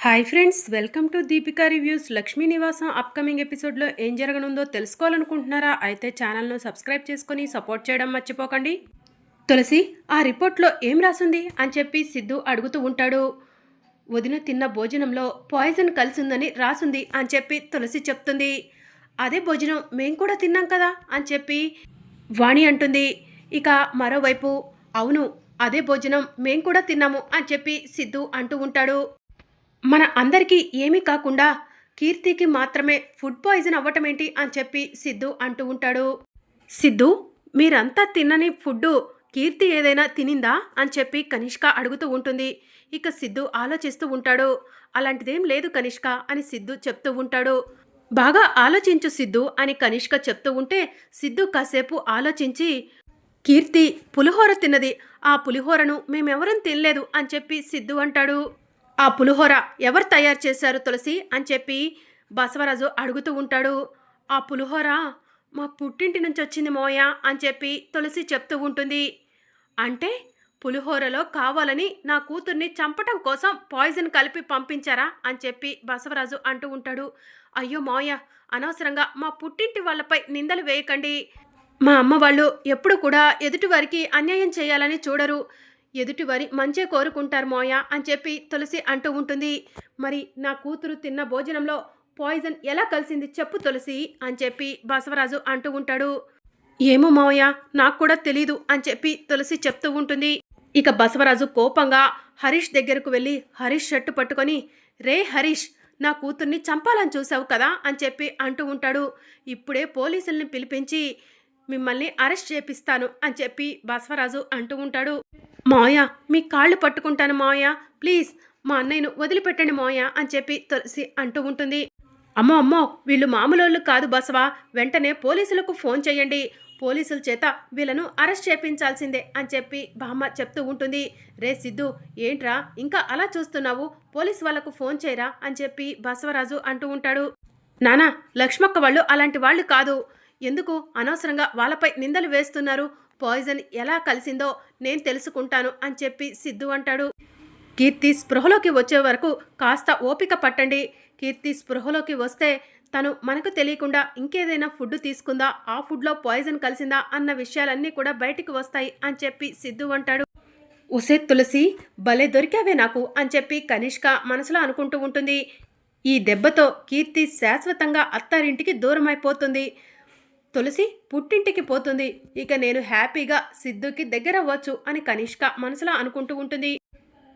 Hi friends welcome to Deepika reviews. Lakshmi Nivasam upcoming ఎపిసోడ్లో ఏం జరగనుందో తెలుసుకోవాలనుకుంటున్నారా? అయితే ఛానల్ను సబ్స్క్రైబ్ చేసుకొని సపోర్ట్ చేయడం మర్చిపోకండి. తులసి ఆ రిపోర్ట్లో ఏం రాసుంది? అని చెప్పి సిద్ధు అడుగుతూ ఉంటాడు. వదిన తిన్న భోజనంలో పాయిజన్ కలిసిందని రాసుంది అని చెప్పి తులసి చెప్తుంది. అదే భోజనం మేం కూడా తిన్నాం కదా అని చెప్పి వాణి అంటుంది. ఇక మరోవైపు అవును అదే భోజనం మేం కూడా తిన్నాము అని చెప్పి సిద్ధు అంటూ ఉంటాడు. మన అందరికీ ఏమీ కాకుండా కీర్తికి మాత్రమే ఫుడ్ పాయిజన్ అవ్వటం ఏంటి అని చెప్పి సిద్ధు అంటూ ఉంటాడు. సిద్ధు మీరంతా తిన్నని ఫుడ్డు కీర్తి ఏదైనా తినిందా అని చెప్పి కనిష్క అడుగుతూ ఉంటుంది. ఇక సిద్ధు ఆలోచిస్తూ ఉంటాడు. అలాంటిదేం లేదు కనిష్క అని సిద్ధు చెప్తూ ఉంటాడు. బాగా ఆలోచించు సిద్ధు అని కనిష్క చెప్తూ ఉంటే సిద్ధు కాసేపు ఆలోచించి కీర్తి పులిహోర తిన్నది. ఆ పులిహోరను మేమెవరం తినలేదు అని చెప్పి సిద్ధు అంటాడు. ఆ పులిహోర ఎవరు తయారు చేశారు తులసి అని చెప్పి బసవరాజు అడుగుతూ ఉంటాడు. ఆ పులిహోర మా పుట్టింటి నుంచి వచ్చింది మోయ అని చెప్పి తులసి చెప్తూ ఉంటుంది. అంటే పులిహోరలో కావాలని నా కూతుర్ని చంపటం కోసం పాయిజన్ కలిపి పంపించారా అని చెప్పి బసవరాజు అంటూ ఉంటాడు. అయ్యో మోయ అనవసరంగా మా పుట్టింటి వాళ్ళపై నిందలు వేయకండి. మా అమ్మ వాళ్ళు ఎప్పుడు కూడా ఎదుటివారికి అన్యాయం చేయాలని చూడరు. ఎదుటివారి మంచే కోరుకుంటారు మోయా అని చెప్పి తులసి అంటూ ఉంటుంది. మరి నా కూతురు తిన్న భోజనంలో పాయిజన్ ఎలా కలిసింది చెప్పు తులసి అని చెప్పి బసవరాజు అంటూ ఉంటాడు. ఏమో మావయ్య నాకు కూడా తెలీదు అని చెప్పి తులసి చెప్తూ ఉంటుంది. ఇక బసవరాజు కోపంగా హరీష్ దగ్గరకు వెళ్ళి హరీష్ షర్టు పట్టుకొని రే హరీష్ నా కూతుర్ని చంపాలని చూసావు కదా? అని చెప్పి అంటూ ఉంటాడు. ఇప్పుడే పోలీసుల్ని పిలిపించి మిమ్మల్ని అరెస్ట్ చేపిస్తాను అని చెప్పి బసవరాజు అంటూ ఉంటాడు. మాయా మీ కాళ్ళు పట్టుకుంటాను మాయా ప్లీజ్ మా అన్నయ్యను వదిలిపెట్టండి మాయా అని చెప్పి తులసి అంటూ ఉంటుంది. అమ్మో అమ్మో వీళ్ళు మామూలు కాదు బసవా. వెంటనే పోలీసులకు ఫోన్ చేయండి. పోలీసుల చేత వీళ్ళను అరెస్ట్ చేపించాల్సిందే అని చెప్పి బామ్మ చెప్తూ ఉంటుంది. రే సిద్ధు ఏంట్రా ఇంకా అలా చూస్తున్నావు? పోలీస్ వాళ్ళకు ఫోన్ చేయరా అని చెప్పి బసవరాజు అంటూ ఉంటాడు. నానా లక్ష్మక్క వాళ్ళు అలాంటి వాళ్ళు కాదు. ఎందుకు? అనవసరంగా వాళ్ళపై నిందలు వేస్తున్నారు. పాయిజన్ ఎలా కలిసిందో నేను తెలుసుకుంటాను అని చెప్పి సిద్ధు అంటాడు. కీర్తి స్పృహలోకి వచ్చే వరకు కాస్త ఓపిక పట్టండి. కీర్తి స్పృహలోకి వస్తే తను మనకు తెలియకుండా ఇంకేదైనా ఫుడ్ తీసుకుందా? ఆ ఫుడ్లో పాయిజన్ కలిసిందా? అన్న విషయాలన్నీ కూడా బయటికి వస్తాయి అని చెప్పి సిద్ధు అంటాడు. ఉసే తులసి భలే దొరికావే నాకు అని చెప్పి కనిష్క మనసులో అనుకుంటూ ఉంటుంది. ఈ దెబ్బతో కీర్తి శాశ్వతంగా అత్తారింటికి దూరమైపోతుంది. తులసి పుట్టింటికి పోతుంది. ఇక నేను హ్యాపీగా సిద్ధుకి దగ్గర అవ్వచ్చు అని కనిష్క మనసులో అనుకుంటూ ఉంటుంది.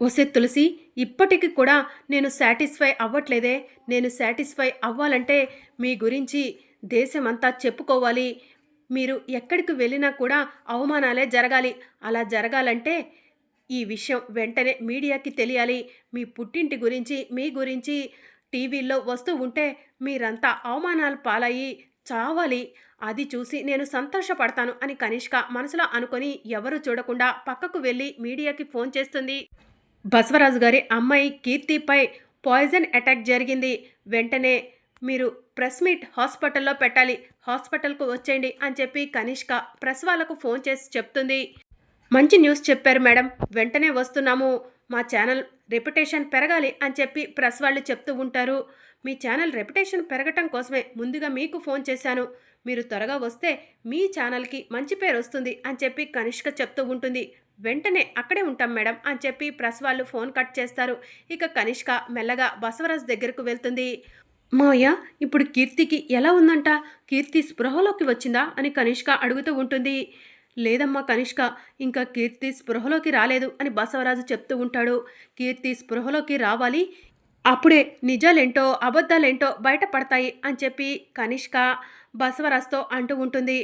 ఒసే తులసి ఇప్పటికి కూడా నేను సాటిస్ఫై అవ్వట్లేదే. నేను సాటిస్ఫై అవ్వాలంటే మీ గురించి దేశమంతా చెప్పుకోవాలి. మీరు ఎక్కడికి వెళ్ళినా కూడా అవమానాలే జరగాలి. అలా జరగాలంటే ఈ విషయం వెంటనే మీడియాకి తెలియాలి. మీ పుట్టింటి గురించి మీ గురించి టీవీల్లో వస్తూ ఉంటే మీరంతా అవమానాలు పాలయ్యి చావాలి. అది చూసి నేను సంతోషపడతాను అని కనిష్క మనసులో అనుకొని ఎవరు చూడకుండా పక్కకు వెళ్ళి మీడియాకి ఫోన్ చేస్తుంది. బసవరాజు గారి అమ్మాయి కీర్తిపై పాయిజన్ అటాక్ జరిగింది. వెంటనే మీరు ప్రెస్ మీట్ హాస్పిటల్లో పెట్టాలి. హాస్పిటల్కు వచ్చేయండి అని చెప్పి కనిష్క ప్రెస్ వాళ్ళకు ఫోన్ చేసి చెప్తుంది. మంచి న్యూస్ చెప్పారు మేడం. వెంటనే వస్తున్నాము. మా ఛానల్ రెప్యుటేషన్ పెరగాలి అని చెప్పి ప్రెస్ వాళ్ళు చెప్తూ ఉంటారు. మీ ఛానల్ రెప్యుటేషన్ పెరగటం కోసమే ముందుగా మీకు ఫోన్ చేశాను. మీరు త్వరగా వస్తే మీ ఛానల్కి మంచి పేరు వస్తుంది అని చెప్పి కనిష్క చెప్తూ ఉంటుంది. వెంటనే అక్కడే ఉంటాం మేడం అని చెప్పి ప్రెస్ వాళ్ళు ఫోన్ కట్ చేస్తారు. ఇక కనిష్క మెల్లగా బసవరాజ్ దగ్గరకు వెళ్తుంది. మాయ ఇప్పుడు కీర్తికి ఎలా ఉందంట? కీర్తి స్పృహలోకి వచ్చిందా? అని కనిష్క అడుగుతూ ఉంటుంది. లేదమ్మా కనిష్క ఇంకా కీర్తి స్పృహలోకి రాలేదు అని బసవరాజు చెప్తూ ఉంటాడు. కీర్తి స్పృహలోకి రావాలి. అప్పుడే నిజాలేంటో అబద్ధాలేంటో బయటపడతాయి అని చెప్పి కనిష్క బసవరాజుతో అంటూ ఉంటుంది.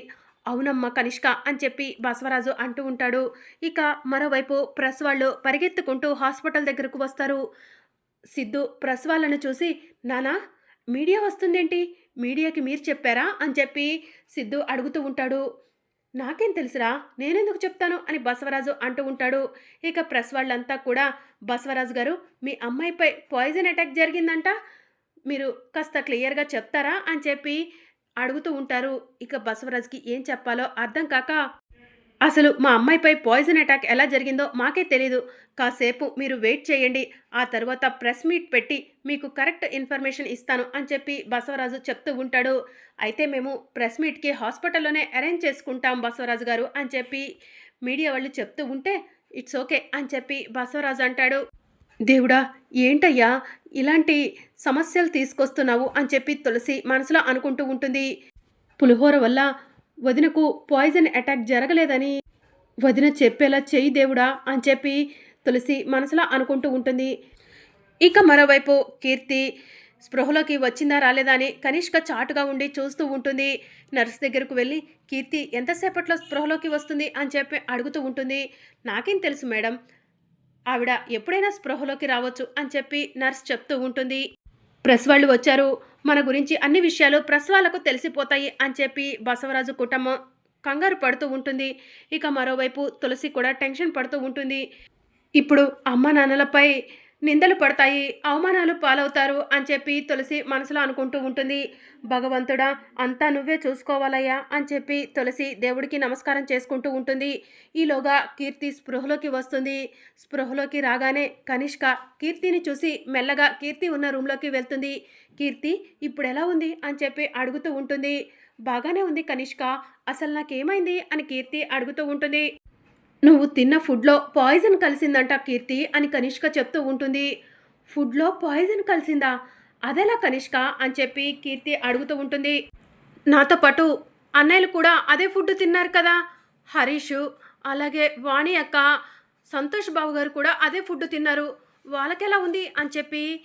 అవునమ్మ కనిష్క అని చెప్పి బసవరాజు అంటూ ఉంటాడు. ఇక మరోవైపు ప్రెస్ వాళ్ళు పరిగెత్తుకుంటూ హాస్పిటల్ దగ్గరకు వస్తారు. సిద్ధు ప్రెస్ వాళ్ళను చూసి నానా మీడియా వస్తుందేంటి? మీడియాకి మీరు చెప్పారా? అని చెప్పి సిద్ధు అడుగుతూ ఉంటాడు. నాకేం తెలుసురా? నేనెందుకు చెప్తాను? అని బసవరాజు అంటూ ఉంటాడు. ఇక ప్రెస్ వాళ్ళంతా కూడా బసవరాజు గారు మీ అమ్మాయిపై పాయిజన్ అటాక్ జరిగిందంట? మీరు కాస్త క్లియర్గా చెప్తారా? అని చెప్పి అడుగుతూ ఉంటారు. ఇక బసవరాజుకి ఏం చెప్పాలో అర్థం కాక అసలు మా అమ్మాయిపై పాయిజన్ అటాక్ ఎలా జరిగిందో మాకే తెలీదు. కాసేపు మీరు వెయిట్ చేయండి. ఆ తర్వాత ప్రెస్ మీట్ పెట్టి మీకు కరెక్ట్ ఇన్ఫర్మేషన్ ఇస్తాను అని చెప్పి బసవరాజు చెప్తూ ఉంటాడు. అయితే మేము ప్రెస్ మీట్కి హాస్పిటల్లోనే అరేంజ్ చేసుకుంటాం బసవరాజు గారు అని చెప్పి మీడియా వాళ్ళు చెప్తూ ఉంటే ఇట్స్ ఓకే అని చెప్పి బసవరాజు అంటాడు. దేవుడా ఏంటయ్యా? ఇలాంటి సమస్యలు తీసుకొస్తున్నావు అని చెప్పి తులసి మనసులో అనుకుంటూ ఉంటుంది. పులిహోర వల్ల వదినకు పాయిజన్ అటాక్ జరగలేదని వదిన చెప్పేలా చెయ్యి దేవుడా అని చెప్పి తులసి మనసులో అనుకుంటూ ఉంటుంది. ఇక మరోవైపు కీర్తి స్పృహలోకి వచ్చిందా రాలేదా అని కనిష్క చాటుగా ఉండి చూస్తూ ఉంటుంది. నర్స్ దగ్గరకు వెళ్ళి కీర్తి ఎంతసేపట్లో స్పృహలోకి వస్తుంది? అని చెప్పి అడుగుతూ ఉంటుంది. నాకేం తెలుసు మేడం ఆవిడ ఎప్పుడైనా స్పృహలోకి రావచ్చు అని చెప్పి నర్స్ చెప్తూ ఉంటుంది. ప్రెస్ వాళ్ళు వచ్చారు. మన గురించి అన్ని విషయాలు ప్రసవాలకు తెలిసిపోతాయి అని చెప్పి బసవరాజు కుటుంబం కంగారు పడుతూ ఉంటుంది. ఇక మరోవైపు తులసి కూడా టెన్షన్ పడుతూ ఉంటుంది. ఇప్పుడు అమ్మ నాన్నలపై నిందలు పడతాయి అవమానాలు పాలవుతారు అని చెప్పి తులసి మనసులో అనుకుంటూ ఉంటుంది. భగవంతుడా అంతా నువ్వే చూసుకోవాలయ్యా అని చెప్పి తులసి దేవుడికి నమస్కారం చేసుకుంటూ ఉంటుంది. ఈలోగా కీర్తి స్పృహలోకి వస్తుంది. స్పృహలోకి రాగానే కనిష్క కీర్తిని చూసి మెల్లగా కీర్తి ఉన్న రూమ్లోకి వెళ్తుంది. కీర్తి ఇప్పుడు ఎలా ఉంది? అని చెప్పి అడుగుతూ ఉంటుంది. బాగానే ఉంది కనిష్క. అసలు నాకేమైంది? అని కీర్తి అడుగుతూ ఉంటుంది. నువ్వు తిన్న ఫుడ్లో పాయిజన్ కలిసిందంట కీర్తి అని కనిష్క చెప్తూ ఉంటుంది. ఫుడ్లో పాయిజన్ కలిసిందా? అదెలా కనిష్క? అని చెప్పి కీర్తి అడుగుతూ ఉంటుంది. నాతో పాటు అన్నయ్యలు కూడా అదే ఫుడ్ తిన్నారు కదా? హరీష్ అలాగే వాణి అక్క సంతోష్ బాబు గారు కూడా అదే ఫుడ్ తిన్నారు. వాళ్ళకెలా ఉంది? అని చెప్పి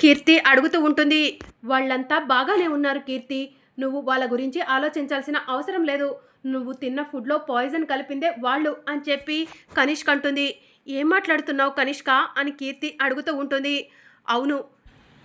కీర్తి అడుగుతూ ఉంటుంది. వాళ్ళంతా బాగానే ఉన్నారు కీర్తి. నువ్వు వాళ్ళ గురించి ఆలోచించాల్సిన అవసరం లేదు. నువ్వు తిన్న ఫుడ్లో పాయిజన్ కలిపిందే వాళ్ళు అని చెప్పి కనిష్క అంటుంది. ఏం మాట్లాడుతున్నావు కనిష్క? అని కీర్తి అడుగుతూ ఉంటుంది. అవును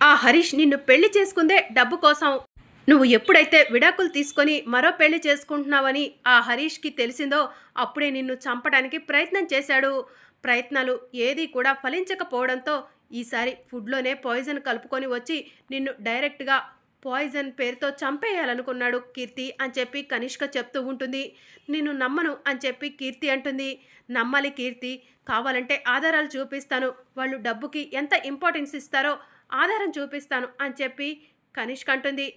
ఆ హరీష్ నిన్ను పెళ్ళి చేసుకుందే డబ్బు కోసం. నువ్వు ఎప్పుడైతే విడాకులు తీసుకొని మరో పెళ్ళి చేసుకుంటున్నావని ఆ హరీష్కి తెలిసిందో అప్పుడే నిన్ను చంపడానికి ప్రయత్నం చేశాడు. ప్రయత్నాలు ఏది కూడా ఫలించకపోవడంతో ఈసారి ఫుడ్లోనే పాయిజన్ కలుపుకొని వచ్చి నిన్ను డైరెక్ట్గా పాయిజన్ పేరుతో చంపేయాలనుకున్నాడు కీర్తి అని చెప్పి కనిష్క చెప్తూ ఉంటుంది. నేను నమ్మను అని చెప్పి కీర్తి అంటుంది. నమ్మాలి కీర్తి. కావాలంటే ఆధారాలు చూపిస్తాను. వాళ్ళు డబ్బుకి ఎంత ఇంపార్టెన్స్ ఇస్తారో ఆధారం చూపిస్తాను అని చెప్పి కనిష్క అంటుంది.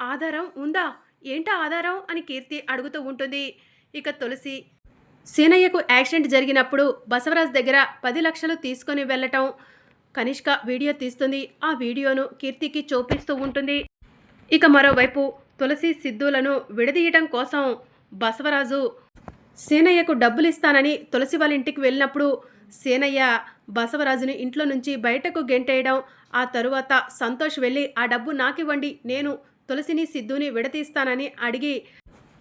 ఆధారం ఉందా? ఏంటా ఆధారం? అని కీర్తి అడుగుతూ ఉంటుంది. ఇక తులసి సీనయ్యకు యాక్సిడెంట్ జరిగినప్పుడు బసవరాజ్ దగ్గర పది లక్షలు తీసుకొని వెళ్ళటం కనిష్క వీడియో తీస్తుంది. ఆ వీడియోను కీర్తికి చూపిస్తూ ఉంటుంది. ఇక మరోవైపు తులసి సిద్ధులను విడదీయటం కోసం బసవరాజు సేనయ్యకు డబ్బులు ఇస్తానని తులసి వాళ్ళ ఇంటికి వెళ్ళినప్పుడు సేనయ్య బసవరాజుని ఇంట్లో నుంచి బయటకు గెంటేయడం ఆ తరువాత సంతోష్ వెళ్ళి ఆ డబ్బు నాకివ్వండి నేను తులసిని సిద్ధుని విడతీస్తానని అడిగి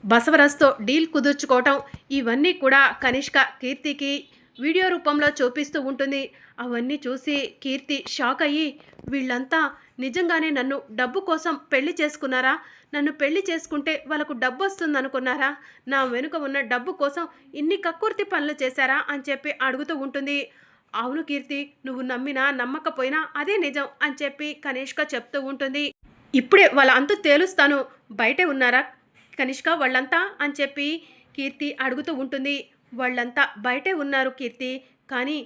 బసవరాజుతో డీల్ కుదుర్చుకోవటం. ఇవన్నీ కూడా కనిష్క కీర్తికి వీడియో రూపంలో చూపిస్తూ ఉంటుంది. అవన్నీ చూసి కీర్తి షాక్ అయ్యి వీళ్ళంతా నిజంగానే నన్ను డబ్బు కోసం పెళ్ళి చేసుకున్నారా? నన్ను పెళ్ళి చేసుకుంటే వాళ్ళకు డబ్బు వస్తుంది అనుకున్నారా నా వెనుక ఉన్న డబ్బు కోసం ఇన్ని కక్కుర్తి పనులు చేశారా అని చెప్పి అడుగుతూ ఉంటుంది. అవును కీర్తి నువ్వు నమ్మినా నమ్మకపోయినా అదే నిజం అని చెప్పి కనిష్క చెప్తూ ఉంటుంది. ఇప్పుడే వాళ్ళ అంతు తేలుస్తాను. బయటే ఉన్నారా? కనిష్క వాళ్ళంతా? అని చెప్పి కీర్తి అడుగుతూ ఉంటుంది. వాళ్ళంతా బయటే ఉన్నారు కీర్తి. కానీ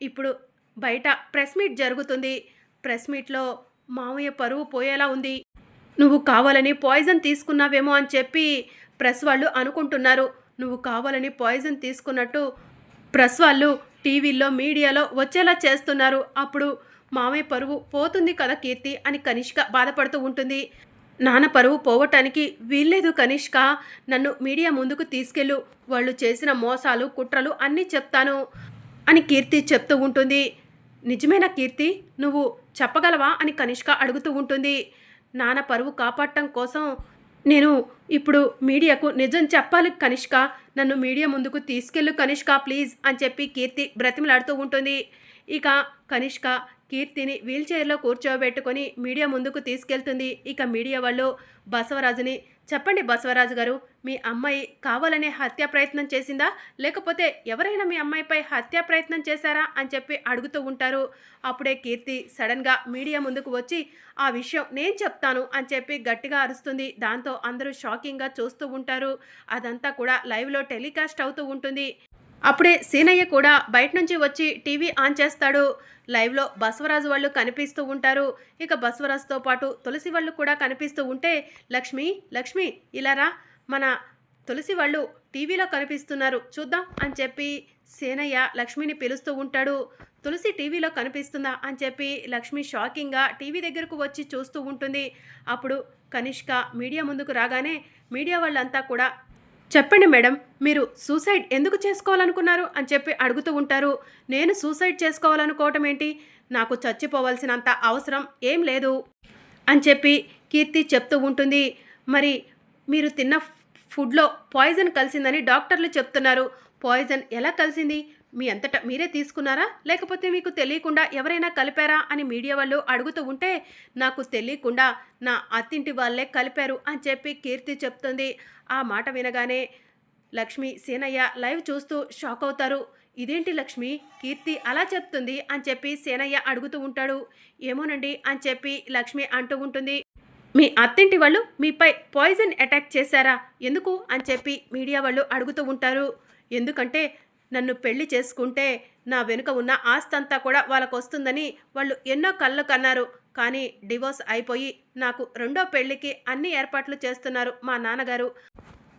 ఇప్పుడు బయట ప్రెస్ మీట్ జరుగుతుంది. ప్రెస్ మీట్లో మామయ్య పరువు పోయేలా ఉంది. నువ్వు కావాలని పాయిజన్ తీసుకున్నావేమో అని చెప్పి ప్రెస్ వాళ్ళు అనుకుంటున్నారు. నువ్వు కావాలని పాయిజన్ తీసుకున్నట్టు ప్రెస్ వాళ్ళు టీవీల్లో మీడియాలో వచ్చేలా చేస్తున్నారు. అప్పుడు మామయ్య పరువు పోతుంది కదా కీర్తి అని కనిష్క బాధపడుతూ ఉంటుంది. నాన్న పరువు పోవటానికి వీల్లేదు కనిష్క. నన్ను మీడియా ముందుకు తీసుకెళ్ళు. వాళ్ళు చేసిన మోసాలు కుట్రలు అన్నీ చెప్తాను అని కీర్తి చెప్తూ ఉంటుంది. నిజమేనా కీర్తి? నువ్వు చెప్పగలవా అని కనిష్క అడుగుతూ ఉంటుంది. నాన్న పరువు కాపాడటం కోసం నేను ఇప్పుడు మీడియాకు నిజం చెప్పాలి కనిష్క. నన్ను మీడియా ముందుకు తీసుకెళ్ళు కనిష్క ప్లీజ్ అని చెప్పి కీర్తి బ్రతిమలాడుతూ ఉంటుంది. ఇక కనిష్క కీర్తిని వీల్చైర్లో కూర్చోబెట్టుకొని మీడియా ముందుకు తీసుకెళ్తుంది. ఇక మీడియా వాళ్ళు బసవరాజుని చెప్పండి బసవరాజు గారు మీ అమ్మాయి కావాలనే హత్య ప్రయత్నం చేసిందా? లేకపోతే ఎవరైనా మీ అమ్మాయిపై హత్య ప్రయత్నం చేశారా? అని చెప్పి అడుగుతూ ఉంటారు. అప్పుడే కీర్తి సడన్గా మీడియా ముందుకు వచ్చి ఆ విషయం నేను చెప్తాను అని చెప్పి గట్టిగా అరుస్తుంది. దాంతో అందరూ షాకింగ్గా చూస్తూ ఉంటారు. అదంతా కూడా లైవ్లో టెలికాస్ట్ అవుతూ ఉంటుంది. అప్పుడే సీనయ్య కూడా బయట నుంచి వచ్చి టీవీ ఆన్ చేస్తాడు. లైవ్లో బసవరాజు వాళ్ళు కనిపిస్తూ ఉంటారు. ఇక బసవరాజుతో పాటు తులసి వాళ్ళు కూడా కనిపిస్తూ ఉంటే లక్ష్మి లక్ష్మి ఇలారా మన తులసి వాళ్ళు టీవీలో కనిపిస్తున్నారు. చూద్దాం అని చెప్పి సేనయ్య లక్ష్మిని పిలుస్తూ ఉంటాడు. తులసి టీవీలో కనిపిస్తుందా అని చెప్పి లక్ష్మి షాకింగ్గా టీవీ దగ్గరకు వచ్చి చూస్తూ ఉంటుంది. అప్పుడు కనిష్క మీడియా ముందుకు రాగానే మీడియా వాళ్ళంతా కూడా చెప్పండి మేడం మీరు సూసైడ్ ఎందుకు చేసుకోవాలనుకున్నారు అని చెప్పి అడుగుతూ ఉంటారు. నేను సూసైడ్ చేసుకోవాలనుకోవటం ఏంటి? నాకు చచ్చిపోవాల్సినంత అవసరం ఏం లేదు అని చెప్పి కీర్తి చెప్తూ ఉంటుంది. మరి మీరు తిన్న ఫుడ్లో పాయిజన్ కలిసిందని డాక్టర్లు చెప్తున్నారు. పాయిజన్ ఎలా కలిసింది? మీ అంతటా మీరే తీసుకున్నారా? లేకపోతే మీకు తెలియకుండా ఎవరైనా కలిపారా? అని మీడియా వాళ్ళు అడుగుతూ ఉంటే నాకు తెలియకుండా నా అత్తింటి వాళ్ళే కలిపారు అని చెప్పి కీర్తి చెప్తుంది. ఆ మాట వినగానే లక్ష్మి సేనయ్య లైవ్ చూస్తూ షాక్ అవుతారు. ఇదేంటి లక్ష్మి? కీర్తి అలా చెప్తుంది అని చెప్పి సేనయ్య అడుగుతూ ఉంటాడు. ఏమోనండి అని చెప్పి లక్ష్మి అంటూ ఉంటుంది. మీ అత్తింటి వాళ్ళు మీపై పాయిజన్ అటాక్ చేశారా? ఎందుకు? అని చెప్పి మీడియా వాళ్ళు అడుగుతూ ఉంటారు. ఎందుకంటే నన్ను పెళ్ళి చేసుకుంటే నా వెనుక ఉన్న ఆస్తంతా కూడా వాళ్ళకు వస్తుందని వాళ్ళు ఎన్నో కళ్ళు కన్నారు. కానీ డివోర్స్ అయిపోయి నాకు రెండో పెళ్ళికి అన్ని ఏర్పాట్లు చేస్తున్నారు మా నాన్నగారు.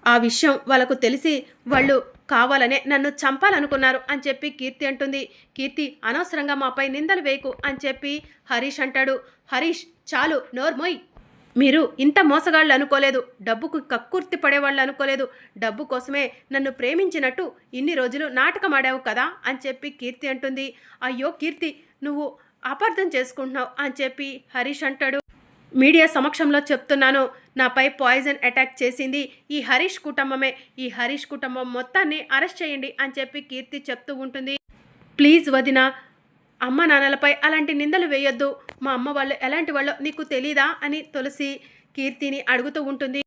ఆ విషయం వాళ్ళకు తెలిసి వాళ్ళు కావాలనే నన్ను చంపాలనుకున్నారు అని చెప్పి కీర్తి అంటుంది. కీర్తి అనవసరంగా మాపై నిందలు వేయకు అని చెప్పి హరీష్ అంటాడు. హరీష్ చాలు నోర్మోయ్. మీరు ఇంత మోసగాళ్ళు అనుకోలేదు. డబ్బుకు కక్కుర్తి పడేవాళ్ళు అనుకోలేదు. డబ్బు కోసమే నన్ను ప్రేమించినట్టు ఇన్ని రోజులు నాటకం ఆడావు కదా అని చెప్పి కీర్తి అంటుంది. అయ్యో కీర్తి నువ్వు అపార్థం చేసుకుంటున్నావు అని చెప్పి హరీష్ అంటాడు. మీడియా సమక్షంలో చెప్తున్నాను నాపై పాయిజన్ అటాక్ చేసింది ఈ హరీష్ కుటుంబమే. ఈ హరీష్ కుటుంబం మొత్తాన్ని అరెస్ట్ చేయండి అని చెప్పి కీర్తి చెప్తూ ఉంటుంది. ప్లీజ్ వదిన అమ్మ నాన్నలపై అలాంటి నిందలు వేయొద్దు. మా అమ్మ వాళ్ళు ఎలాంటి వాళ్ళో నీకు తెలీదా అని తులసి కీర్తిని అడుగుతూ ఉంటుంది.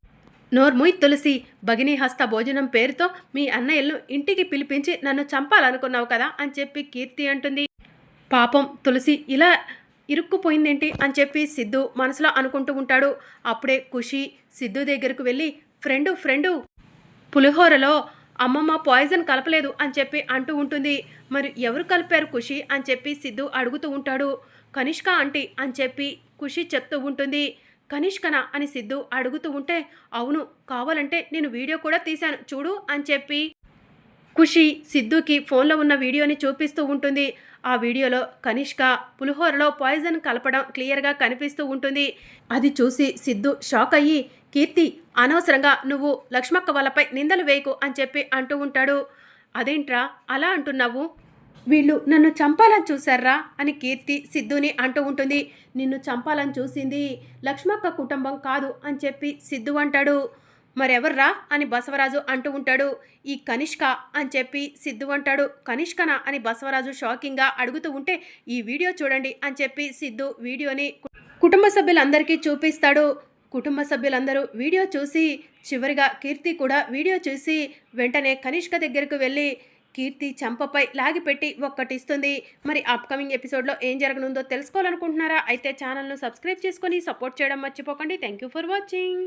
నోర్ముయ్ తులసి భగిని హస్త భోజనం పేరుతో మీ అన్నయ్యలు ఇంటికి పిలిపించి నన్ను చంపాలనుకున్నావు కదా అని చెప్పి కీర్తి అంటుంది. పాపం తులసి ఇలా ఇరుక్కుపోయిందేంటి అని చెప్పి సిద్ధు మనసులో అనుకుంటూ ఉంటాడు. అప్పుడే ఖుషి సిద్ధు దగ్గరకు వెళ్ళి ఫ్రెండు ఫ్రెండు పులిహోరలో అమ్మమ్మ పాయిజన్ కలపలేదు అని చెప్పి అంటూ ఉంటుంది. మరి ఎవరు కలిపారు ఖుషి అని చెప్పి సిద్ధు అడుగుతూ ఉంటాడు. కనిష్క ఆంటీ అని చెప్పి ఖుషి చెప్తూ ఉంటుంది. కనిష్కనా అని సిద్ధు అడుగుతూ ఉంటే అవును కావాలంటే నేను వీడియో కూడా తీశాను చూడు అని చెప్పి ఖుషి సిద్ధుకి ఫోన్లో ఉన్న వీడియోని చూపిస్తూ ఉంటుంది. ఆ వీడియోలో కనిష్క పులిహోరలో పాయిజన్ కలపడం క్లియర్గా కనిపిస్తూ ఉంటుంది. అది చూసి సిద్ధు షాక్ అయ్యి కీర్తి అనవసరంగా నువ్వు లక్ష్మక్క వాళ్ళపై నిందలు వేయకు అని చెప్పి అంటూ ఉంటాడు. అదేంట్రా అలా అంటున్నావు? వీళ్ళు నన్ను చంపాలని చూశారా? అని కీర్తి సిద్ధుని అంటూ ఉంటుంది. నిన్ను చంపాలని చూసింది లక్ష్మక్క కుటుంబం కాదు అని చెప్పి సిద్ధు అంటాడు. మరెవర్రా అని బసవరాజు అంటూ ఉంటాడు. ఈ కనిష్క అని చెప్పి సిద్ధు అంటాడు. కనిష్కనా అని బసవరాజు షాకింగ్గా అడుగుతూ ఉంటే ఈ వీడియో చూడండి అని చెప్పి సిద్ధు వీడియోని కుటుంబ సభ్యులందరికీ చూపిస్తాడు. కుటుంబ సభ్యులందరూ వీడియో చూసి చివరిగా కీర్తి కూడా వీడియో చూసి వెంటనే కనిష్క దగ్గరకు వెళ్ళి కీర్తి చంపపై లాగిపెట్టి ఒక్కటిస్తుంది. మరి అప్కమింగ్ ఎపిసోడ్లో ఏం జరగనుందో తెలుసుకోవాలనుకుంటున్నారా? అయితే ఛానల్ను సబ్స్క్రైబ్ చేసుకొని సపోర్ట్ చేయడం మర్చిపోకండి. Thank you for watching.